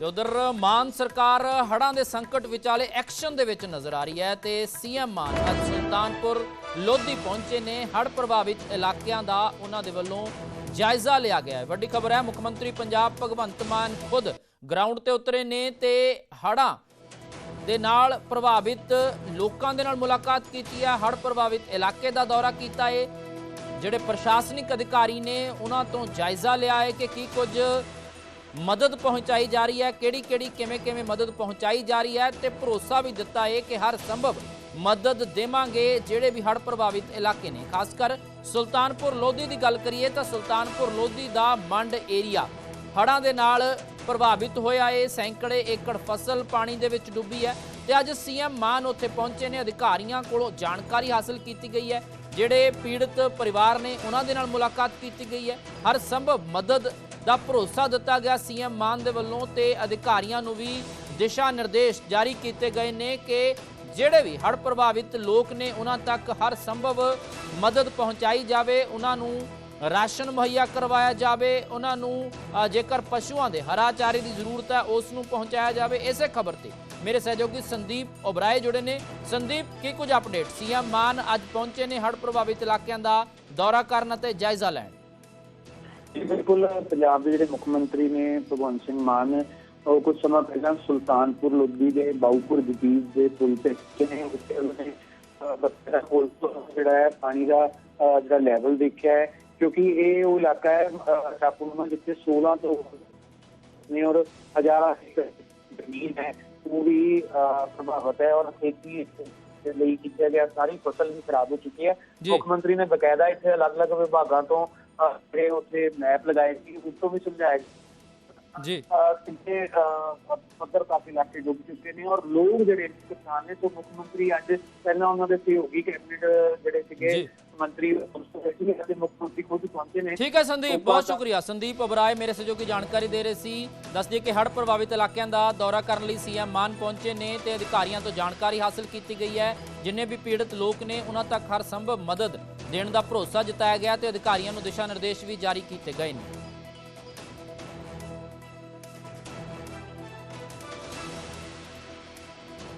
ਤੇ ਉਧਰ ਮਾਨ ਸਰਕਾਰ ਹੜ੍ਹਾਂ ਦੇ ਸੰਕਟ ਵਿਚਾਲੇ ਐਕਸ਼ਨ ਦੇ ਵਿੱਚ ਨਜ਼ਰ ਆ ਰਹੀ ਹੈ ਤੇ ਸੀਐਮ ਮਾਨ ਅੱਜ ਸੁਲਤਾਨਪੁਰ ਲੋਧੀ ਪਹੁੰਚੇ ਨੇ। ਹੜ੍ਹ ਪ੍ਰਭਾਵਿਤ ਇਲਾਕਿਆਂ ਦਾ ਉਹਨਾਂ ਦੇ ਵੱਲੋਂ ਜਾਇਜ਼ਾ ਲਿਆ ਗਿਆ ਹੈ। ਵੱਡੀ ਖਬਰ ਹੈ, ਮੁੱਖ ਮੰਤਰੀ ਪੰਜਾਬ ਭਗਵੰਤ ਮਾਨ ਖੁਦ ਗਰਾਊਂਡ ਤੇ ਉਤਰੇ ਨੇ ਤੇ ਹੜ੍ਹਾਂ ਦੇ ਨਾਲ ਪ੍ਰਭਾਵਿਤ ਲੋਕਾਂ ਦੇ ਨਾਲ ਮੁਲਾਕਾਤ ਕੀਤੀ ਹੈ। ਹੜ੍ਹ ਪ੍ਰਭਾਵਿਤ ਇਲਾਕੇ ਦਾ ਦੌਰਾ ਕੀਤਾ ਹੈ। ਜਿਹੜੇ ਪ੍ਰਸ਼ਾਸਨਿਕ ਅਧਿਕਾਰੀ ਨੇ ਉਹਨਾਂ ਤੋਂ ਜਾਇਜ਼ਾ ਲਿਆ ਹੈ ਕਿ ਕੀ ਕੁਝ ਮਦਦ ਪਹੁੰਚਾਈ ਜਾ ਰਹੀ ਹੈ। ਕਿਹੜੀ ਕਿਹੜੀ, ਕਿਵੇਂ ਕਿਵੇਂ ਮਦਦ ਪਹੁੰਚਾਈ ਜਾ ਰਹੀ ਹੈ ਤੇ ਭਰੋਸਾ ਵੀ ਦਿੱਤਾ ਹੈ ਕਿ ਹਰ ਸੰਭਵ ਮਦਦ ਦੇਵਾਂਗੇ ਜਿਹੜੇ ਵੀ ਹੜ੍ਹ ਪ੍ਰਭਾਵਿਤ ਇਲਾਕੇ ਨੇ। ਖਾਸ ਕਰ ਸੁਲਤਾਨਪੁਰ ਲੋਧੀ ਦੀ ਗੱਲ ਕਰੀਏ ਤਾਂ ਸੁਲਤਾਨਪੁਰ ਲੋਧੀ ਦਾ ਮੰਡ ਏਰੀਆ ਹੜ੍ਹਾਂ ਦੇ ਨਾਲ ਪ੍ਰਭਾਵਿਤ ਹੋਇਆ ਏ। ਸੈਂਕੜੇ ਏਕੜ ਫਸਲ ਪਾਣੀ ਦੇ ਵਿੱਚ ਡੁੱਬੀ ਹੈ ਤੇ ਅੱਜ ਸੀਐਮ ਮਾਨ ਉੱਥੇ ਪਹੁੰਚੇ ਨੇ। ਅਧਿਕਾਰੀਆਂ ਕੋਲੋਂ ਜਾਣਕਾਰੀ ਹਾਸਲ ਕੀਤੀ ਗਈ ਹੈ। ਜਿਹੜੇ ਪੀੜਤ ਪਰਿਵਾਰ ਨੇ ਉਹਨਾਂ ਦੇ ਨਾਲ ਮੁਲਾਕਾਤ ਕੀਤੀ ਗਈ ਹੈ। ਹਰ ਸੰਭਵ ਮਦਦ ਦਾ ਭਰੋਸਾ ਦਿੱਤਾ ਗਿਆ ਸੀਐਮ ਮਾਨ ਦੇ ਵੱਲੋਂ ਤੇ ਅਧਿਕਾਰੀਆਂ ਨੂੰ ਵੀ ਦਿਸ਼ਾ ਨਿਰਦੇਸ਼ ਜਾਰੀ ਕੀਤੇ ਗਏ ਨੇ ਕਿ ਜਿਹੜੇ ਵੀ ਹੜ੍ਹ ਪ੍ਰਭਾਵਿਤ ਲੋਕ ਨੇ ਉਹਨਾਂ ਤੱਕ ਹਰ ਸੰਭਵ ਮਦਦ ਪਹੁੰਚਾਈ ਜਾਵੇ, ਉਹਨਾਂ ਨੂੰ ਰਾਸ਼ਨ ਮੁਹੱਈਆ ਕਰਵਾਇਆ ਜਾਵੇ, ਉਹਨਾਂ ਨੂੰ ਜੇਕਰ ਪਸ਼ੂਆਂ ਦੇ ਹਰਾ ਚਾਰੇ ਦੀ ਜ਼ਰੂਰਤ ਹੈ, ਉਸ ਨੂੰ ਪਹੁੰਚਾਇਆ ਜਾਵੇ। ਇਸੇ ਖਬਰ ਤੇ ਮੇਰੇ ਸਹਿਯੋਗੀ ਸੰਦੀਪ ਓਬਰਾਏ ਜੁੜੇ ਨੇ। ਸੰਦੀਪ, ਕੀ ਕੁਝ ਅਪਡੇਟ ਸੀਐਮ ਮਾਨ ਅੱਜ ਪਹੁੰਚੇ ਨੇ ਹੜ੍ਹ ਪ੍ਰਭਾਵਿਤ ਇਲਾਕਿਆਂ ਦਾ ਦੌਰਾ ਕਰਨ ਅਤੇ ਜਾਇਜ਼ਾ ਲੈਣ। ਜੀ ਬਿਲਕੁਲ ਪੰਜਾਬ ਦੇ ਜਿਹੜੇ ਮੁੱਖ ਮੰਤਰੀ ਨੇ ਭਗਵੰਤ ਸਿੰਘ ਮਾਨ ਉਹ ਕੁਝ ਸਮਾਂ ਪਹਿਲਾਂ ਸੁਲਤਾਨਪੁਰ ਲੋਧੀ ਦੇ ਬਾਉਪੁਰ ਜਦੀਦ ਦੇ ਪੁਲ ਤੇ ਪਹੁੰਚੇ ਨੇ ਉੱਥੇ ਉਹਨਾਂ ਨੇ ਅਹ, ਬੱਚੇ ਦਾ ਪੁਲ ਤੋਂ ਜਿਹੜਾ ਹੈ ਪਾਣੀ ਦਾ ਅਹ, ਜਿਹੜਾ ਲੈਵਲ ਦੇਖਿਆ ਹੈ ਕਿਉਂਕਿ ਇਹ ਉਹ ਇਲਾਕਾ ਹੈ ਅਹ, ਟਾਪੂ ਨੂੰ ਜਿੱਥੇ 16 ਤੋਂ ਨੇ ਔਰ ਹਜ਼ਾਰਾਂ ਏਕੜ ਜ਼ਮੀਨ ਹੈ ਉਹ ਵੀ ਅਹ, ਪ੍ਰਭਾਵਿਤ ਹੈ ਔਰ ਖੇਤੀ ਦੇ ਲਈ ਕੀਤਾ ਗਿਆ ਸਾਰੀ ਫਸਲ ਵੀ ਖਰਾਬ ਹੋ ਚੁੱਕੀ ਹੈ ਜੀ। ਮੁੱਖ ਮੰਤਰੀ ਨੇ ਬਕਾਇਦਾ ਇੱਥੇ ਅਲੱਗ-ਅਲੱਗ ਵਿਭਾਗਾਂ ਤੋਂ ਜਿਹੜੇ ਉੱਥੇ ਮੈਪ ਲਗਾਏ ਸੀ ਉਸ ਤੋਂ ਵੀ ਸਮਝਾਇਆ ਜੀ। ਕਿਤੇ ਪੱਧਰ ਕਾਫੀ ਇਲਾਕੇ ਡੁੱਬ ਚੁੱਕੇ ਨੇ ਔਰ ਲੋਕ ਜਿਹੜੇ ਕਿਸਾਨ ਨੇ ਤੋਂ ਮੁੱਖ ਮੰਤਰੀ ਅੱਜ ਪਹਿਲਾਂ ਉਹਨਾਂ ਦੇ ਸਹਿਯੋਗੀ ਕੈਬਨਿਟ ਜਿਹੜੇ ਸੀਗੇ। ਮੰਤਰੀ ਅਤੇ ਮੁੱਖ ਮੰਤਰੀ ਖੁਦ ਪਹੁੰਚੇ ਨੇ। ਠੀਕ ਹੈ ਸੰਦੀਪ ਬਹੁਤ ਸ਼ੁਕਰੀਆ। ਸੰਦੀਪ ਓਬਰਾਏ ਮੇਰੇ ਸਹਿਯੋਗੀ ਜਾਣਕਾਰੀ ਦੇ ਰਹੇ ਸੀ। ਦੱਸ ਦਈਏ ਕਿ ਹੜ੍ਹ ਪ੍ਰਭਾਵਿਤ ਇਲਾਕਿਆਂ ਦਾ ਦੌਰਾ ਕਰਨ ਲਈ ਸੀਐਮ ਮਾਨ ਪਹੁੰਚੇ ਨੇ ਤੇ ਅਧਿਕਾਰੀਆਂ ਤੋਂ ਜਾਣਕਾਰੀ ਹਾਸਲ ਕੀਤੀ ਗਈ ਹੈ। ਜਿੰਨੇ ਵੀ ਪੀੜਤ ਲੋਕ ਨੇ ਉਹਨਾਂ ਤੱਕ ਹਰ ਸੰਭਵ ਮਦਦ ਦੇਣ ਦਾ ਭਰੋਸਾ ਜਤਾਇਆ ਗਿਆ ਤੇ ਅਧਿਕਾਰੀਆਂ ਨੂੰ ਦਿਸ਼ਾ ਨਿਰਦੇਸ਼ ਵੀ ਜਾਰੀ ਕੀਤੇ ਗਏ ਨੇ।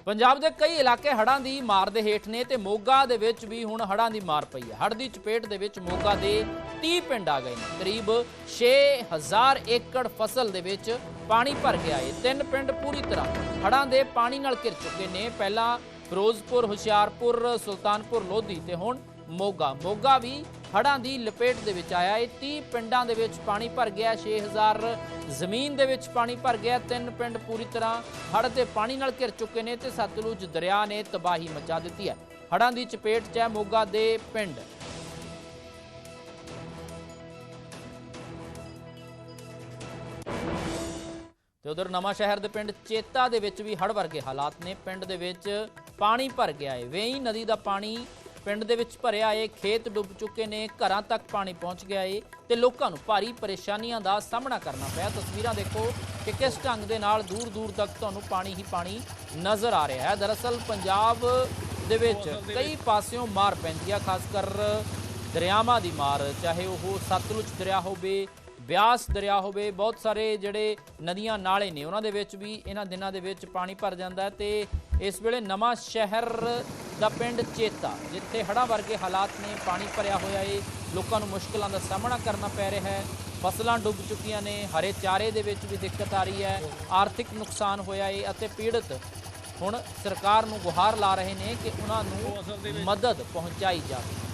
ਪੰਜਾਬ ਦੇ ਕਈ ਇਲਾਕੇ ਹੜ੍ਹਾਂ ਦੀ ਮਾਰ ਦੇ ਹੇਠ ਨੇ ਤੇ ਮੋਗਾ ਦੇ ਵਿੱਚ ਵੀ ਹੁਣ ਹੜ੍ਹਾਂ ਦੀ ਮਾਰ ਪਈ ਹੈ। ਹੜ੍ਹ ਦੀ ਚਪੇਟ ਦੇ ਵਿੱਚ ਮੋਗਾ ਦੇ 30 ਪਿੰਡ ਆ ਗਏ ਨੇ। ਕਰੀਬ 6000 ਏਕੜ ਫਸਲ ਦੇ ਵਿੱਚ ਪਾਣੀ ਭਰ ਗਿਆ ਹੈ ਤਿੰਨ ਪਿੰਡ ਪੂਰੀ ਤਰ੍ਹਾਂ ਹੜ੍ਹਾਂ ਦੇ ਪਾਣੀ ਨਾਲ ਘਿਰ ਚੁੱਕੇ ਨੇ। ਪਹਿਲਾਂ ਫਿਰੋਜ਼ਪੁਰ, ਹੁਸ਼ਿਆਰਪੁਰ, ਸੁਲਤਾਨਪੁਰ, ਲੋਧੀ ਤੇ ਹੁਣ ਮੋਗਾ। ਮੋਗਾ ਵੀ ਹੜ੍ਹਾਂ ਦੀ ਲਪੇਟ ਦੇ ਵਿੱਚ ਆਇਆ। ਇਹ 30 ਪਿੰਡਾਂ ਦੇ ਵਿੱਚ ਪਾਣੀ ਭਰ ਗਿਆ। 6000 ਜ਼ਮੀਨ ਦੇ ਵਿੱਚ ਪਾਣੀ ਭਰ ਗਿਆ। ਤਿੰਨ ਪਿੰਡ ਪੂਰੀ ਤਰ੍ਹਾਂ ਹੜ੍ਹ ਦੇ ਪਾਣੀ ਨਾਲ ਘਿਰ ਚੁੱਕੇ ਨੇ ਤੇ ਸਤਲੁਜ ਦਰਿਆ ਨੇ ਤਬਾਹੀ ਮਚਾ ਦਿੱਤੀ ਹੈ। ਹੜ੍ਹਾਂ ਦੀ ਚਪੇਟ 'ਚ ਹੈ ਮੋਗਾ ਦੇ ਪਿੰਡ। ਤੇ ਉਧਰ ਨਵਾਂ ਸ਼ਹਿਰ ਦੇ ਪਿੰਡ ਚੇਤਾ ਦੇ ਵਿੱਚ ਵੀ ਹੜ੍ਹ ਵਰਗੇ ਹਾਲਾਤ ਨੇ। ਪਿੰਡ ਦੇ ਵਿੱਚ ਪਾਣੀ ਭਰ ਗਿਆ ਹੈ। ਵੇਈ ਨਦੀ ਦਾ ਪਾਣੀ ਪਿੰਡ ਦੇ ਵਿੱਚ ਭਰਿਆ ਏ ਖੇਤ ਡੁੱਬ ਚੁੱਕੇ ਨੇ, ਘਰਾਂ ਤੱਕ ਪਾਣੀ ਪਹੁੰਚ ਗਿਆ ਏ ਤੇ ਲੋਕਾਂ ਨੂੰ ਭਾਰੀ ਪਰੇਸ਼ਾਨੀਆਂ ਦਾ ਸਾਹਮਣਾ ਕਰਨਾ ਪਿਆ। ਤਸਵੀਰਾਂ ਦੇਖੋ ਕਿ ਕਿਸ ਢੰਗ ਦੇ ਨਾਲ ਦੂਰ ਦੂਰ ਤੱਕ ਤੁਹਾਨੂੰ ਪਾਣੀ ਹੀ ਪਾਣੀ ਨਜ਼ਰ ਆ ਰਿਹਾ ਹੈ। ਦਰਅਸਲ ਪੰਜਾਬ ਦੇ ਵਿੱਚ ਕਈ ਪਾਸਿਓਂ ਮਾਰ ਪੈਂਦੀ ਆ ਖਾਸ ਕਰ ਦਰਿਆਵਾਂ ਦੀ ਮਾਰ, ਚਾਹੇ ਉਹ ਸਤਲੁਜ ਦਰਿਆ ਹੋਵੇ, ਬਿਆਸ ਦਰਿਆ ਹੋਵੇ, ਬਹੁਤ ਸਾਰੇ ਜਿਹੜੇ ਨਦੀਆਂ ਨਾਲੇ ਨੇ, ਉਹਨਾਂ ਦੇ ਵਿੱਚ ਵੀ ਇਹਨਾਂ ਦਿਨਾਂ ਦੇ ਵਿੱਚ ਪਾਣੀ ਭਰ ਜਾਂਦਾ ਹੈ ਤੇ ਇਸ ਵੇਲੇ ਨਵਾਂ ਸ਼ਹਿਰ ਦਾ ਪਿੰਡ ਚੇਤਾ, ਜਿੱਥੇ ਹੜ੍ਹਾਂ ਵਰਗੇ ਹਾਲਾਤ ਨੇ ਪਾਣੀ ਭਰਿਆ ਹੋਇਆ ਏ। ਲੋਕਾਂ ਨੂੰ ਮੁਸ਼ਕਲਾਂ ਦਾ ਸਾਹਮਣਾ ਕਰਨਾ ਪੈ ਰਿਹਾ ਹੈ। ਫਸਲਾਂ ਡੁੱਬ ਚੁੱਕੀਆਂ ਨੇ, ਹਰੇ ਚਾਰੇ ਦੇ ਵਿੱਚ ਵੀ ਦਿੱਕਤ ਆ ਰਹੀ ਹੈ। ਆਰਥਿਕ ਨੁਕਸਾਨ ਹੋਇਆ ਏ ਅਤੇ ਪੀੜਤ ਹੁਣ ਸਰਕਾਰ ਨੂੰ ਗੁਹਾਰ ਲਾ ਰਹੇ ਨੇ ਕਿ ਉਹਨਾਂ ਨੂੰ ਮਦਦ ਪਹੁੰਚਾਈ ਜਾਵੇ।